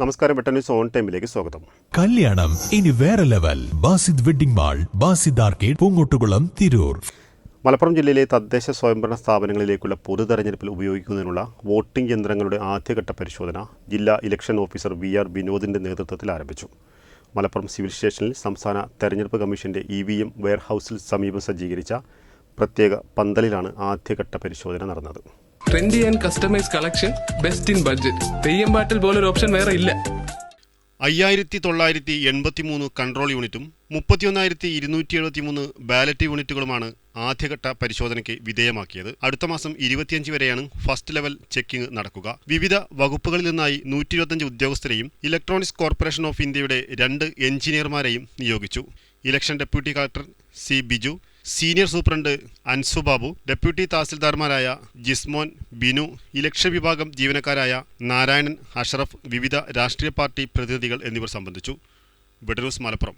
നമസ്കാരം വെട്ട news on ടൈമിലേക്ക് സ്വാഗതം. കല്യാണം ഇനി വേറെ level. Basid wedding mall Basid arcade Poongottukulam Tirur. Malappuram ജില്ലയിലെ തദ്ദേശ സ്വയംഭരണ സ്ഥാപനങ്ങളിലേക്കുള്ള പൊതു തെരഞ്ഞെടുപ്പിൽ ഉപയോഗിക്കുന്നതിനുള്ള വോട്ടിംഗ് യന്ത്രങ്ങളുടെ ആദ്യഘട്ട പരിശോധന ജില്ലാ ഇലക്ഷൻ ഓഫീസർ വി ആർ വിനോദിന്റെ നേതൃത്വത്തിൽ ആരംഭിച്ചു. മലപ്പുറം സിവിൽ സ്റ്റേഷനിൽ സംസ്ഥാന തെരഞ്ഞെടുപ്പ് കമ്മീഷന്റെ ഇ വി എം വെയർഹൌസിൽ സമീപം സജ്ജീകരിച്ച പ്രത്യേക പന്തലിലാണ് ആദ്യഘട്ട പരിശോധന നടന്നത്. Trendy and customise collection best in budget Theyyam പാട്ടിൽ ഒരു ഓപ്ഷൻ വേറെ ഇല്ല. അയ്യായിരത്തി തൊള്ളായിരത്തി എൺപത്തി മൂന്ന് കൺട്രോൾ യൂണിറ്റും മുപ്പത്തിയൊന്നായിരത്തി ഇരുന്നൂറ്റി എഴുപത്തി മൂന്ന് ബാലറ്റ് യൂണിറ്റുകളുമാണ് ആദ്യഘട്ട പരിശോധനയ്ക്ക് വിധേയമാക്കിയത്. അടുത്ത മാസം ഇരുപത്തിയഞ്ച് വരെയാണ് ഫസ്റ്റ് ലെവൽ ചെക്കിംഗ് നടക്കുക. വിവിധ വകുപ്പുകളിൽ നിന്നായി നൂറ്റി ഇരുപത്തഞ്ച് ഉദ്യോഗസ്ഥരെയും ഇലക്ട്രോണിക്സ് കോർപ്പറേഷൻ ഓഫ് ഇന്ത്യയുടെ രണ്ട് എഞ്ചിനീയർമാരെയും നിയോഗിച്ചു. Election deputy collector C Biju senior superintendent Ansu Babu deputy തഹസിൽദാർമാരായ Jismon Binu election വിഭാഗം ജീവനക്കാരായ നാരായണൻ അഷറഫ് വിവിധ രാഷ്ട്രീയ പാർട്ടി പ്രതിനിധികൾ എന്നിവർ സംബന്ധിച്ചു. ബെഡറൂസ് മലപ്പുറം.